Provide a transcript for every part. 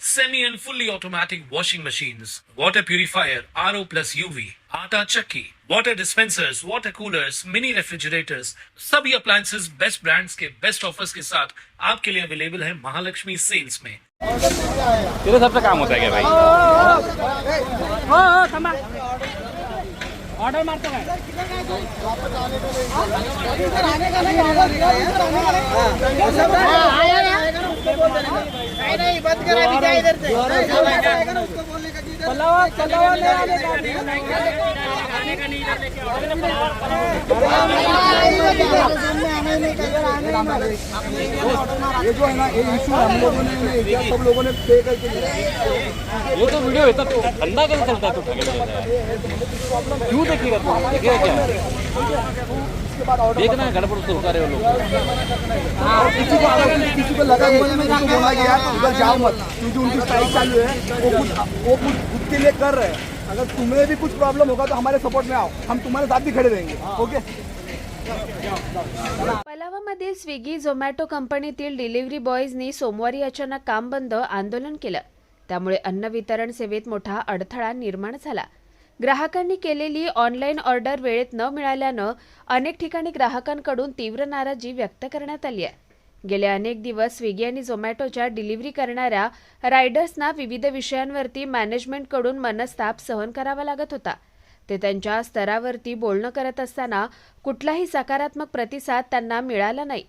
semi and fully automatic washing machines, water purifier, RO plus UV, आटा चक्की, water dispensers, water coolers, mini refrigerators, सभी appliances best brands के best offers के साथ आपके लिए अवेलेबल है महालक्ष्मी सेल्स में तेरे सबसे काम होता है क्या भाई हो हो थांबा ऑर्डर मारतो काय पल्लवा पल्लवा ले आने का आने का नहीं इधर लेके आओ। ये जो है ना ये इशू हम लोगों ने सब लोगों ने पे करके वो तो वीडियो येतात तो धंदा कैसे चलता है तो ठगे है क्यों देखिएगा तू देखेगा क्या? देखना है गड़बड़ शुरू करे वो लोग। किसी को किसी को लगा बोला गया उधर जाओ मत, क्योंकि उनकी स्ट्राइक चालू है, वो कुछ वो कुछ खुद के लिए कर रहे हैं। अगर तुम्हें भी कुछ प्रॉब्लम होगा तो हमारे सपोर्ट में आओ, हम तुम्हारे साथ भी खड़े रहेंगे, ओके? पलावामध्ये स्विगी झोमॅटो कंपनीतील डिलिव्हरी बॉयजनी सोमवारी अचानक काम बंद आंदोलन केलं. त्यामुळे अन्न वितरण सेवेत मोठा अडथळा निर्माण झाला. ग्राहकांनी केलेली ऑनलाईन ऑर्डर वेळेत न मिळाल्यानं अनेक ठिकाणी ग्राहकांकडून तीव्र नाराजी व्यक्त करण्यात आली आहे. गेले अनेक दिवस स्विगी आणि झोमॅटोच्या डिलिव्हरी करणाऱ्या रायडर्सना विविध विषयांवरती मॅनेजमेंटकडून मनस्ताप सहन करावा लागत होता. ते त्यांच्या स्तरावरती बोलणं करत असताना कुठलाही सकारात्मक प्रतिसाद त्यांना मिळाला नाही.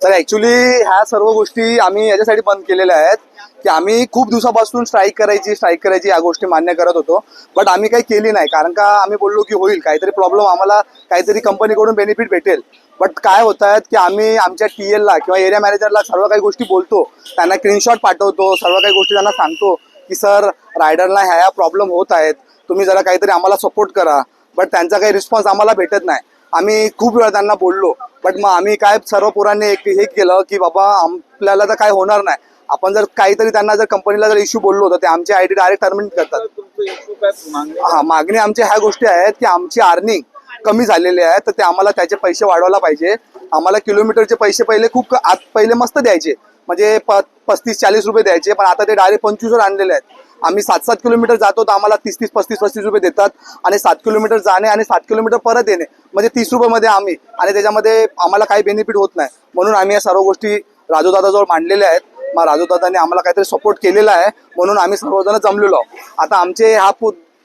तर ऍक्च्युली ह्या सर्व गोष्टी आम्ही याच्यासाठी बंद केलेल्या आहेत की आम्ही खूप दिवसापासून स्ट्राईक करायची स्ट्राईक करायची या गोष्टी मान्य करत होतो. बट आम्ही काही केली नाही कारण का आम्ही बोललो की होईल काहीतरी प्रॉब्लेम आम्हाला काहीतरी कंपनीकडून बेनिफिट भेटेल. बट काय होत आहेत की आम्ही आमच्या टी एलला किंवा एरिया मॅनेजरला सर्व काही गोष्टी बोलतो त्यांना स्क्रीनशॉट पाठवतो सर्व काही गोष्टी त्यांना सांगतो. की सर रायडरला ह्या ह्या प्रॉब्लेम होत आहेत. तुम्ही जरा काहीतरी आम्हाला सपोर्ट करा. बट त्यांचा काही रिस्पॉन्स आम्हाला भेटत नाही. आम्ही खूप वेळा त्यांना बोललो. बट मग आम्ही काय सर्व पोरांनी एक हे केलं की बाबा आपल्याला तर काय होणार नाही. आपण जर काहीतरी त्यांना जर कंपनीला जर इश्यू बोललो तर ते आमची आयडी डायरेक्ट टर्मिनेट करतात. हा मागणी आमच्या ह्या गोष्टी आहेत की आमची अर्निंग कमी झालेली आहे तर ते आम्हाला त्याचे पैसे वाढवायला पाहिजे. आम्हाला किलोमीटरचे पैसे पहिले खूप आत पहिले मस्त द्यायचे. म्हणजे प पस्तीस चाळीस रुपये द्यायचे पण आता ते डायरेक्ट पंचवीसवर आणलेले आहेत. आम्ही सात सात किलोमीटर जातो तर आम्हाला तीस तीस पस्तीस पस्तीस रुपये देतात. आणि सात किलोमीटर जाणे आणि सात किलोमीटर परत येणे म्हणजे तीस रुपयामध्ये आम्ही. आणि त्याच्यामध्ये आम्हाला काही बेनिफिट होत नाही. म्हणून आम्ही या सर्व गोष्टी राजूदादाजवळ मांडलेल्या आहेत. मग राजूदादाने आम्हाला काहीतरी सपोर्ट केलेला आहे. म्हणून आम्ही सर्वजण जमलेलो आहोत. आता आमचे हा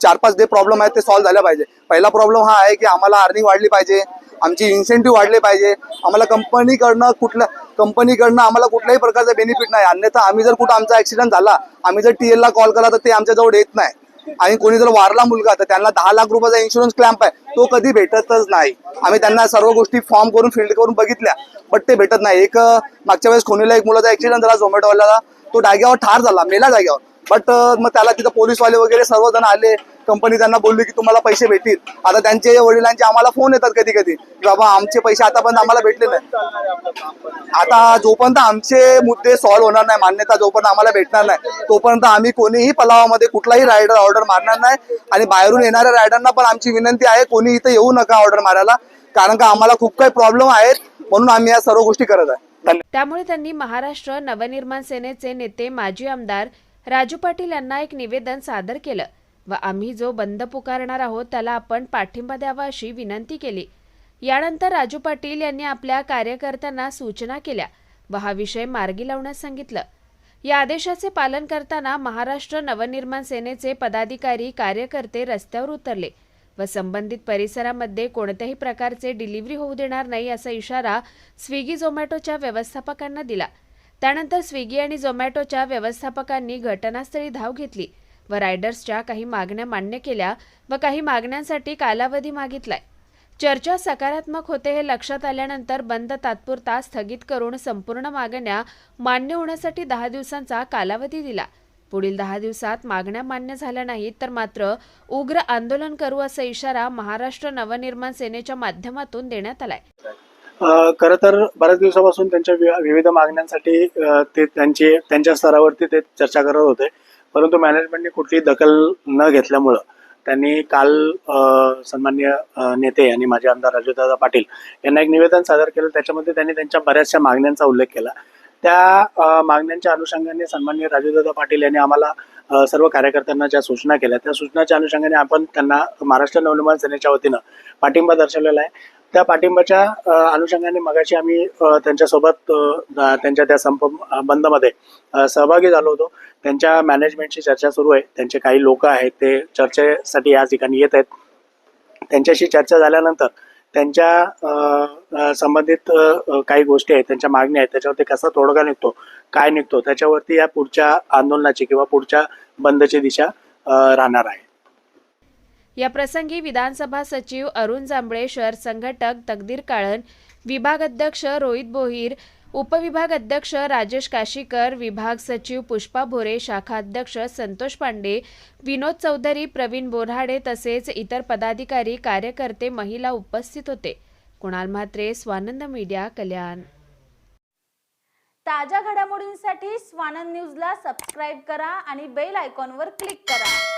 चार पाच जे प्रॉब्लेम आहेत ते सॉल्व्ह झाले पाहिजे. पहिला प्रॉब्लेम हा आहे की आम्हाला अर्निंग वाढली पाहिजे. आमची इन्सेंटिव्ह वाढले पाहिजे. आम्हाला कंपनीकडनं कुठल्या कंपनीकडनं आम्हाला कुठल्याही प्रकारचा बेनिफिट नाही. अन्यथा आम्ही जर कुठं आमचा ऍक्सिडेंट झाला आम्ही जर टी ला कॉल केला तर ते आमच्याजवळ येत नाही. आणि कोणी जर वारला मुलगा तर त्यांना दहा लाख रुपयाचा इन्शुरन्स क्लॅम्प आहे. तो कधी भेटतच नाही. आम्ही त्यांना सर्व गोष्टी फॉर्म करून फिल्ड करून बघितल्या बट ते भेटत नाही. एक मागच्या वेळेस खोनीला एक मुलाचा ऍक्सिडेंट झाला झोमॅटोवाल्याला. तो डाग्यावर ठार झाला मेला जाग्यावर बट मग त्याला तिथं पोलीसवाले वगैरे सर्वजण आले. कंपनी त्यांना बोलली की तुम्हाला पैसे भेटतील. आता त्यांचे वडिलांचे आम्हाला फोन येतात कधी कधी की बाबा आमचे पैसे आतापर्यंत आम्हाला भेटले नाही आता जोपर्यंत आमचे मुद्दे सॉल्व्ह होणार नाही मान्यता जोपर्यंत आम्हाला भेटणार नाही तोपर्यंत आम्ही कोणीही पलावामध्ये कुठलाही रायडर ऑर्डर मारणार नाही. आणि बाहेरून येणाऱ्या रायडरना पण आमची विनंती आहे कोणी इथं येऊ नका ऑर्डर मारायला. कारण का आम्हाला खूप काही प्रॉब्लेम आहेत. म्हणून आम्ही या सर्व गोष्टी करत आहे. त्यामुळे त्यांनी महाराष्ट्र नवनिर्माण सेनेचे नेते माजी आमदार राजू पाटील यांना एक निवेदन सादर केलं. व आम्ही जो बंद पुकारणार आहोत त्याला आपण पाठिंबा द्यावा अशी विनंती केली. यानंतर राजू पाटील यांनी आपल्या कार्यकर्त्यांना सूचना केल्या व हा विषय मार्गी लावण्यास सांगितलं. या आदेशाचे पालन करताना महाराष्ट्र नवनिर्माण सेनेचे पदाधिकारी कार्यकर्ते रस्त्यावर उतरले व संबंधित परिसरामध्ये कोणत्याही प्रकारचे डिलिव्हरी होऊ देणार नाही असा इशारा स्विगी झोमॅटोच्या व्यवस्थापकांना दिला. त्यानंतर स्विगी आणि झोमॅटोच्या व्यवस्थापकांनी घटनास्थळी धाव घेतली व रायडर्सच्या काही मागण्या मान्य केल्या व काही मागण्यांसाठी कालावधी मागितलाय. चर्चा सकारात्मक होते हे लक्षात आल्यानंतर बंद तात्पुरता स्थगित करून संपूर्ण मागण्या मान्य होण्यासाठी दहा दिवसांचा कालावधी दिला. पुढील दहा दिवसात मागण्या मान्य झाल्या नाहीत तर मात्र उग्र आंदोलन करू असा इशारा महाराष्ट्र नवनिर्माण सेनेच्या माध्यमातून देण्यात आलाय. खरं तर बऱ्याच दिवसापासून त्यांच्या विविध मागण्यांसाठी ते त्यांचे त्यांच्या स्तरावरती ते चर्चा करत होते. परंतु मॅनेजमेंटने कुठलीही दखल न घेतल्यामुळं त्यांनी काल सन्मान्य नेते आणि माझे आमदार राजूदादा पाटील यांना एक निवेदन सादर केलं. त्याच्यामध्ये त्यांनी त्यांच्या बऱ्याचशा मागण्यांचा उल्लेख केला. त्या मागण्यांच्या अनुषंगाने सन्मान्य राजूदादा पाटील यांनी आम्हाला सर्व कार्यकर्त्यांना ज्या सूचना केल्या त्या सूचनाच्या अनुषंगाने आपण त्यांना महाराष्ट्र नवनिर्माण सेनेच्या वतीनं पाठिंबा दर्शवलेला आहे. त्या पाठिंबाच्या अनुषंगाने मगाशी आम्ही त्यांच्यासोबत त्यांच्या त्या संप बंदमध्ये सहभागी झालो होतो. त्यांच्या मॅनेजमेंटची चर्चा सुरू आहे. त्यांचे काही लोक आहेत ते चर्चेसाठी या ठिकाणी येत आहेत. त्यांच्याशी चर्चा झाल्यानंतर त्यांच्या संबंधित काही गोष्टी आहेत त्यांच्या मागण्या आहेत त्याच्यावरती कसा तोडगा निघतो काय निघतो त्याच्यावरती या पुढच्या आंदोलनाची किंवा पुढच्या बंदची दिशा राहणार आहे. या प्रसंगी विधानसभा सचिव अरुण जांभळे शहर संघटक तकदीर काळन विभाग अध्यक्ष रोहित बोहीर उपविभाग अध्यक्ष राजेश काशीकर विभाग सचिव पुष्पा भोरे शाखा अध्यक्ष संतोष पांडे विनोद चौधरी प्रवीण बोराडे तसेच इतर पदाधिकारी कार्यकर्ते महिला उपस्थित होते. कुणाल म्हात्रे स्वानंद मीडिया कल्याण. ताज्या घडामोडींसाठी स्वानंद न्यूजला सबस्क्राईब करा आणि बेल आयकॉनवर क्लिक करा.